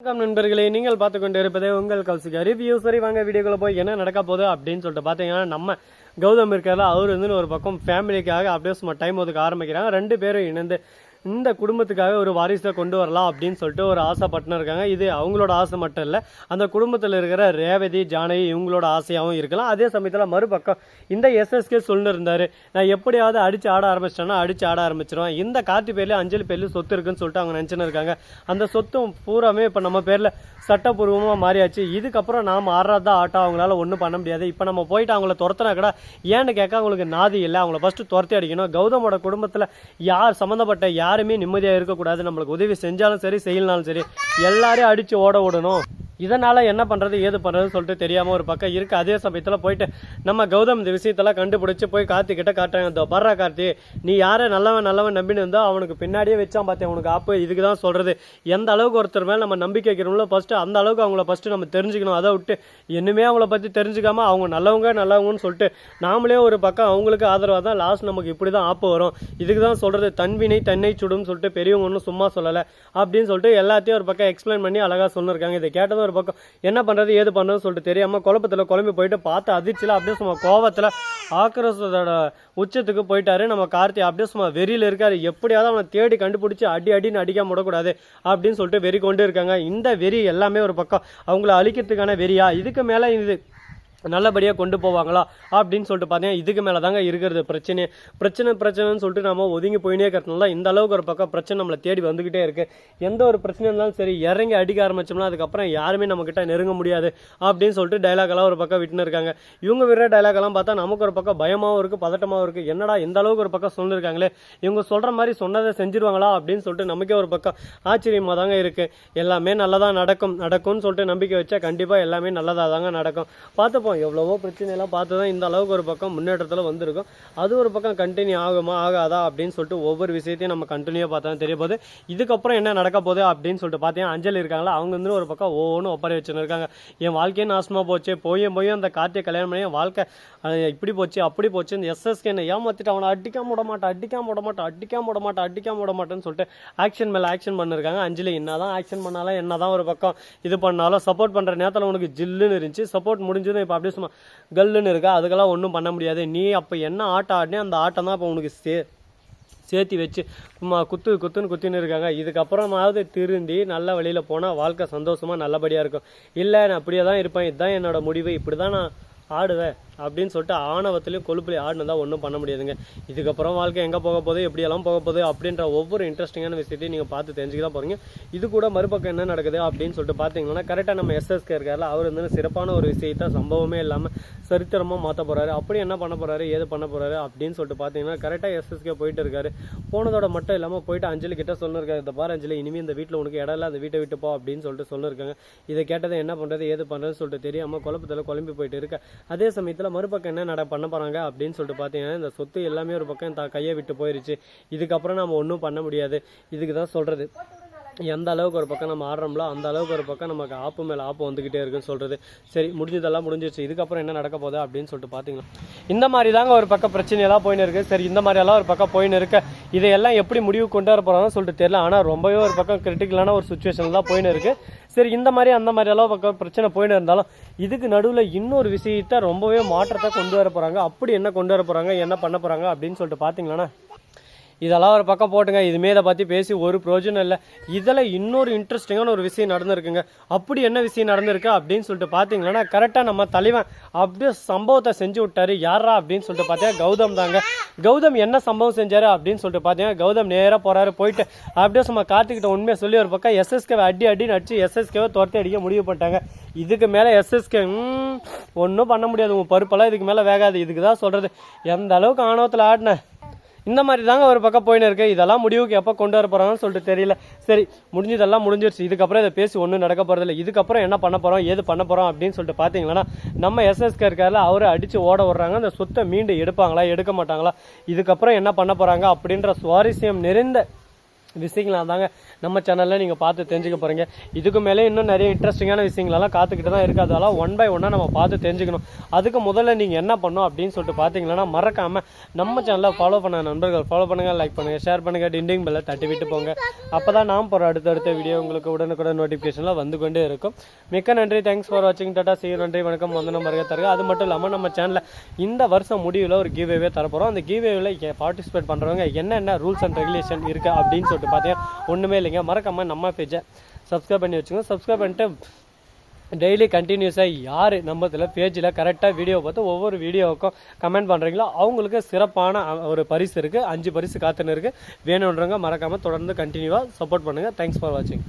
வணக்கம் நண்பர்களே நீங்கள் பார்த்து கொண்டு இருப்பதே உங்கள் கல்சிகா ரிவ்யூ சரி வாங்க வீடியோக்குள்ள போய் என்ன நடக்க போகுது அப்படின்னு சொல்லிட்டு பார்த்தீங்கன்னா நம்ம கௌதம் இருக்கார்ல அவர் வந்து ஒரு பக்கம் ஃபேமிலிக்காக அப்படியே சும்மா டைம் ஒதுக்க ஆரம்பிக்கிறாங்க. ரெண்டு பேரும் இணைந்து இந்த குடும்பத்துக்காக ஒரு வாரிசை கொண்டு வரலாம் அப்படின்னு சொல்லிட்டு ஒரு ஆசைப்பட்டுன்னு இருக்காங்க. இது அவங்களோட ஆசை மட்டும் இல்லை அந்த குடும்பத்தில் இருக்கிற ரேவதி ஜானகி இவங்களோட ஆசையாகவும் இருக்கலாம். அதே சமயத்தில் மறுபக்கம் இந்த எஸ்எஸ்கே சொல்லிட்டு இருந்தார். நான் எப்படியாவது அடித்து ஆட ஆரம்பிச்சிட்டேன்னா அடித்து ஆட ஆரம்பிச்சிருவேன். இந்த கார்த்தி பேர்ல அஞ்சலி பேர்லேயும் சொத்து இருக்குன்னு சொல்லிட்டு அவங்க நினச்சின்னு இருக்காங்க. அந்த சொத்தும் பூராமே இப்போ நம்ம பேரில் சட்டப்பூர்வமாக மாறியாச்சு. இதுக்கப்புறம் நாம் ஆடுறதா ஆட்டம் அவங்களால ஒன்றும் பண்ண முடியாது. இப்போ நம்ம போயிட்டு அவங்கள துரத்துனா கூட ஏன்னு கேட்க அவங்களுக்கு நாதி இல்லை. அவங்கள ஃபஸ்ட்டு துரத்தி அடிக்கணும். கௌதமோட குடும்பத்தில் யார் சம்மந்தப்பட்ட யாருமே நிம்மதியாக இருக்கக்கூடாது. நம்மளுக்கு உதவி செஞ்சாலும் சரி செய்யலனாலும் சரி எல்லாரையும் அடித்து ஓட விடணும். இதனால் என்ன பண்ணுறது ஏது பண்ணுறதுன்னு சொல்லிட்டு தெரியாமல் ஒரு பக்கம் இருக்குது அதே சமயத்தில் போயிட்டு நம்ம கௌதம் இந்த விஷயத்தெல்லாம் கண்டுபிடிச்சி போய் கார்த்திக்கிட்ட காட்டுறாங்க. இந்த பர்றா கார்த்தி நீ யாரை நல்லவன் நல்லவன் நம்பின்னு இருந்தோ அவனுக்கு பின்னாடியே வச்சான் பார்த்தேன் உனக்கு ஆப்பு. இதுக்கு தான் சொல்கிறது எந்த அளவுக்கு ஒருத்தர் மேலே நம்ம நம்பிக்கை வைக்கிறோம்ல ஃபஸ்ட்டு அந்த அளவுக்கு அவங்கள ஃபஸ்ட்டு நம்ம தெரிஞ்சுக்கணும். அதை விட்டு இன்னுமே அவங்கள பற்றி தெரிஞ்சுக்காம அவங்க நல்லவங்க நல்லவங்கன்னு சொல்லிட்டு நாமளே ஒரு பக்கம் அவங்களுக்கு ஆதரவாக தான் லாஸ்ட் நமக்கு இப்படி தான் ஆப்பு வரும். இதுக்கு தான் சொல்கிறது தன்வினை தன்னை சுடும்னு சொல்லிட்டு பெரியவங்க ஒன்றும் சும்மா சொல்லலை. அப்படின்னு சொல்லிட்டு எல்லாத்தையும் ஒரு பக்கம் எக்ஸ்பிளைன் பண்ணி அழகாக சொல்லியிருக்காங்க இதை கேட்டதும் ஒரு பக்கம். என்ன பண்ணுறது ஏது பண்ணுறது சொல்லிட்டு தெரியாமல் குழப்பத்தில் குழம்பி போயிட்டு பார்த்து அதிர்ச்சியில் அப்படியே சும்மா கோவத்தில் ஆக்ரோஷத்தோட உச்சத்துக்கு போயிட்டாரு. நம்ம கார்த்தி அப்படியே சும்மா வெறியில் இருக்காரு. எப்படியாவது அவனை தேடி கண்டுபிடிச்சி அடி அடின்னு அடிக்காம விடக்கூடாது அப்படின்னு சொல்லிட்டு வெறி கொண்டு இருக்காங்க. இந்த வெறி எல்லாமே ஒரு பக்கம். அவங்கள அழிக்கிறதுக்கான வெறியா? இதுக்கு மேலே இது நல்லபடியாக கொண்டு போவாங்களா அப்படின்னு சொல்லிட்டு பார்த்தீங்கன்னா இதுக்கு மேலே தாங்க இருக்கிறது பிரச்சனை. பிரச்சனை பிரச்சனைன்னு சொல்லிட்டு நம்ம ஒதுங்கி போயினே இருக்கிறதுனால இந்த அளவுக்கு ஒரு பக்கம் பிரச்சனை நம்மளை தேடி வந்துக்கிட்டே இருக்கு. எந்த ஒரு பிரச்சனை இருந்தாலும் சரி இறங்கி அடிக்க ஆரம்பிச்சோம்னா அதுக்கப்புறம் யாருமே நம்மக்கிட்ட நெருங்க முடியாது அப்படின்னு சொல்லிட்டு dialogue எல்லாம் ஒரு பக்கம் விட்டுன்னு இருக்காங்க. இவங்க விடுற dialogue எல்லாம் பார்த்தா நமக்கு ஒரு பக்கம் பயமாகவும் இருக்குது பதட்டமாகவும் இருக்குது என்னடா இந்த அளவுக்கு ஒரு பக்கம் சொல்லியிருக்காங்களே இவங்க சொல்கிற மாதிரி சொன்னதை செஞ்சிருவாங்களா அப்படின்னு சொல்லிட்டு நமக்கே ஒரு பக்கம் ஆச்சரியமாக தாங்க இருக்குது எல்லாமே நல்லதாக நடக்கும் நடக்கும்னு சொல்லிட்டு நம்பிக்கை வச்சா கண்டிப்பாக எல்லாமே நல்லதாக தாங்க நடக்கும். பார்த்து பார்த்துப்போம் எவ்வளவோ பிரச்சனையெல்லாம் பார்த்து தான் இந்த அளவுக்கு ஒரு பக்கம் முன்னேற்றத்தில் வந்திருக்கும். அது ஒரு பக்கம் கண்டினியூ ஆகுமா ஆகாதா அப்படின்னு சொல்லிட்டு ஒவ்வொரு விஷயத்தையும் நம்ம கண்டினியூவாக பார்த்தா தெரிய போகுது. இதுக்கப்புறம் என்ன நடக்க போகுது அப்படின்னு சொல்லிட்டு பார்த்தீங்கன்னா அஞ்சலி இருக்காங்களா அவங்க வந்து ஒரு பக்கம் ஒவ்வொன்றும் ஒப்பரை வச்சுன்னு இருக்காங்க என் வாழ்க்கையே நாசமாக போச்சு போயும் போயும் அந்த கார்த்தியை கல்யாணம் பண்ணி என் வாழ்க்கை இப்படி போச்சு அப்படி போச்சு இந்த எஸ்எஸ்கே என்ன ஏமாத்திட்டு அவனை அடிக்காம விட மாட்டான் அடிக்காம விட மாட்டான் அடிக்காம விட மாட்டான் அடிக்காம விட மாட்டேன்னு சொல்லிட்டு ஆக்ஷன் மேலே ஆக்ஷன் பண்ணிருக்காங்க. அஞ்சலி என்னதான் ஆக்ஷன் பண்ணாலும் என்னதான் ஒரு பக்கம் இது பண்ணாலும் சப்போர்ட் பண்ணுற நேரத்தில் உனக்கு ஜில்லுன்னு இருந்துச்சு. சப்போர்ட் முடிஞ்சதும் இப்போ அப்படியே சும்மா கல்லுன்னு இருக்கா? அதுக்கெல்லாம் ஒன்றும் பண்ண முடியாது. நீ அப்போ என்ன ஆட்டம் ஆடினே அந்த ஆட்டம் தான் இப்போ உனக்கு சே சேர்த்தி வச்சு சும்மா குத்து குத்துன்னு குத்தின்னு இருக்காங்க. இதுக்கப்புறமாவது திருந்தி நல்ல வழியில் போனால் வாழ்க்கை சந்தோஷமாக நல்லபடியாக இருக்கும். இல்லை நான் அப்படியே தான் இருப்பேன். இதுதான் என்னோட முடிவு. இப்படி தான் நான் ஆடுவேன். அப்படின்னு சொல்லிட்டு ஆணவத்திலையும் கொழுப்புலையும் ஆடினதா ஒன்றும் பண்ண முடியாதுங்க. இதுக்கப்புறம் வாழ்க்கை எங்கே போக போகுது எப்படியெல்லாம் போக போகுது அப்படின்ற ஒவ்வொரு இன்ட்ரெஸ்டிங்கான விஷயத்தையும் நீங்கள் பார்த்து தெரிஞ்சுக்க தான் போகிறீங்க இது கூட மறுபக்கம் என்ன நடக்குது அப்படின்னு சொல்லிட்டு பார்த்தீங்கன்னா கரெக்டாக நம்ம எஸ்எஸ்கே இருக்கார்ல அவர் வந்து சிறப்பான ஒரு விஷயத்த சம்பவமே இல்லாமல் சரித்திரமாக மாற்ற போகிறாரு அப்படி என்ன பண்ண போகிறாரு ஏது பண்ண போகிறாரு அப்படின்னு சொல்லிட்டு பார்த்தீங்கன்னா கரெக்டாக எஸ்எஸ்கே போயிட்டு இருக்காரு. போனதோட மட்டும் இல்லாமல் போயிட்டு அஞ்சலி கிட்ட சொல்லிருக்காரு இந்த பாரு அஞ்சலி இனிமேல் இந்த வீட்டில் உனக்கு இடம் இல்லை அந்த வீட்டை விட்டு போ அப்படின்னு சொல்லிட்டு சொல்லிருக்காங்க. இதை கேட்டதை என்ன பண்ணுறது ஏது பண்ணுறதுன்னு சொல்லிட்டு தெரியாமல் குழப்பத்தில் குழம்பி போயிட்டு இருக்க. அதே சமயத்தில் மறுபக்கம் என்ன நட பண்ண போகிறாங்க அப்படின்னு சொல்லிட்டு பார்த்தீங்கன்னா இந்த சொத்து எல்லாமே ஒரு பக்கம் த கையை விட்டு போயிருச்சு. இதுக்கப்புறம் நம்ம ஒன்றும் பண்ண முடியாது. இதுக்கு தான் சொல்கிறது எந்த அளவுக்கு ஒரு பக்கம் நம்ம ஆடுறோம்ல அந்த அளவுக்கு ஒரு பக்கம் நமக்கு ஆப்பு மேலே ஆப்பு வந்துக்கிட்டே இருக்குன்னு சொல்கிறது சரி முடிஞ்சதெல்லாம் முடிஞ்சிருச்சு. இதுக்கப்புறம் என்ன நடக்க போகுது அப்படின்னு சொல்லிட்டு பார்த்தீங்களா இந்த மாதிரி தாங்க ஒரு பக்கம் பிரச்சனையெல்லாம் போயின்னு இருக்குது சரி இந்த மாதிரியெல்லாம் ஒரு பக்கம் போயின்னு இருக்க. இதையெல்லாம் எப்படி முடிவு கொண்டு வர போகிறாங்கன்னு சொல்லிட்டு தெரியல. ஆனால் ரொம்பவே ஒரு பக்கம் கிரிட்டிக்கலான ஒரு சுச்சுவேஷன் தான் போயின்னு இருக்குது சரி இந்த மாதிரி அந்த மாதிரி எல்லாம் பக்கம் பிரச்சனை போயின்னு இருந்தாலும் இதுக்கு நடுவில் இன்னொரு விஷயத்த ரொம்பவே மாற்றத்தை கொண்டு வர போகிறாங்க அப்படி என்ன கொண்டு வர போகிறாங்க என்ன பண்ண போகிறாங்க அப்படின்னு சொல்லிட்டு பார்த்தீங்களா இதெல்லாம் ஒரு பக்கம் போட்டுங்க. இதுமே இதை பற்றி பேசி ஒரு ப்ரோஜனம் இல்லை. இதில் இன்னொரு இன்ட்ரெஸ்டிங்கான ஒரு விஷயம் நடந்திருக்குங்க. அப்படி என்ன விஷயம் நடந்திருக்கு அப்படின்னு சொல்லிட்டு பார்த்தீங்கன்னா கரெக்டாக நம்ம தலைவன் அப்படியே சம்பவத்தை செஞ்சு விட்டாரு. யாரா அப்படின்னு சொல்லிட்டு பார்த்தீங்கன்னா கௌதம் தாங்க. கௌதம் என்ன சம்பவம் செஞ்சார் அப்படின்னு சொல்லிட்டு பார்த்தீங்கன்னா கௌதம் நேராக போகிறாரு போயிட்டு அப்படியே சும்மா கார்த்திக்கிட்ட உண்மையை சொல்லி ஒரு பக்கம் எஸ்எஸ்கேவை அடி அடின்னு அடிச்சு எஸ்எஸ்கேவை துரத்தி அடிக்க முடிவு பண்ணிட்டாங்க. இதுக்கு மேலே எஸ்எஸ்கே ஒன்றும் பண்ண முடியாது. உங்கள் பருப்பெல்லாம் இதுக்கு மேலே வேகாது. இதுக்கு தான் சொல்கிறது எந்த அளவுக்கு ஆணவத்தில் ஆடினேன் இந்த மாதிரி தாங்க ஒரு பக்கம் போயின்னு இருக்கு. இதெல்லாம் முடிவுக்கு எப்போ கொண்டு வர போகிறாங்கன்னு சொல்லிட்டு தெரியல. சரி முடிஞ்சதெல்லாம் முடிஞ்சிருச்சு. இதுக்கப்புறம் இதை பேசி ஒன்றும் நடக்க போகிறதில்ல இதுக்கப்புறம் என்ன பண்ண போகிறோம் ஏது பண்ண போகிறோம் அப்படின்னு சொல்லிட்டு பார்த்தீங்கன்னா நம்ம எஸ்எஸ்கே இருக்கார்ல அவரை அடித்து ஓட விடுறாங்க. அந்த சொத்தை மீண்டு எடுப்பாங்களா எடுக்க மாட்டாங்களா? இதுக்கப்புறம் என்ன பண்ண போகிறாங்க அப்படின்ற சுவாரஸ்யம் நிறைந்த விஷயங்களாக தாங்க நம்ம சேனலில் நீங்கள் பார்த்து தெரிஞ்சுக்க போகிறீங்க இதுக்கு மேலே இன்னும் நிறைய இன்ட்ரெஸ்டிங்கான விஷயங்களெல்லாம் காத்துக்கிட்டு தான் இருக்குது அதெல்லாம் ஒன் பை ஒன்னாக நம்ம பார்த்து தெரிஞ்சுக்கணும். அதுக்கு முதல்ல நீங்கள் என்ன பண்ணணும் அப்படின்னு சொல்லிட்டு பார்த்தீங்கன்னா மறக்காமல் நம்ம சேனலை ஃபாலோ பண்ண நண்பர்கள் ஃபாலோ பண்ணுங்கள் லைக் பண்ணுங்கள் ஷேர் பண்ணுங்கள் டிண்டிங் பெல்லை தட்டி விட்டு போங்க. அப்போ தான் நாம் போகிற அடுத்தடுத்த வீடியோ உங்களுக்கு உடனுக்குடன் நோட்டிஃபிகேஷனில் வந்து கொண்டே இருக்கும். மிக்க நன்றி. தேங்க்ஸ் ஃபார் வாட்சிங் டாட்டா சீ நன்றி வணக்கம். வந்தனம் வருக தருக. அது மட்டும் இல்லாமல் நம்ம சேனலில் இந்த வருஷம் முடிவில் ஒரு கிவ்வே தரப்போகிறோம் அந்த கிவ்வேவில் பார்ட்டிசிபேட் பண்ணுறவங்க என்னென்ன ரூல்ஸ் அண்ட் ரெகுலேஷன் இருக்குது அப்படின்னு சொல்லி சொல்லிட்டு பார்த்தீங்கன்னா ஒன்றுமே இல்லைங்க. மறக்காமல் நம்ம பேஜை சப்ஸ்கிரைப் பண்ணி வச்சுக்கோங்க. சப்ஸ்கிரைப் பண்ணிட்டு டெய்லி கண்டினியூஸாக யார் நம்ம இதில் பேஜில் கரெக்டாக வீடியோ பார்த்து ஒவ்வொரு வீடியோவுக்கும் கமெண்ட் பண்ணுறீங்களோ அவங்களுக்கு சிறப்பான ஒரு பரிசு இருக்குது அஞ்சு பரிசு காத்துன்னு இருக்குது வேணுன்றவங்க மறக்காமல் தொடர்ந்து கண்டினியூவாக சப்போர்ட் பண்ணுங்கள் தேங்க்ஸ் ஃபார் வாட்சிங்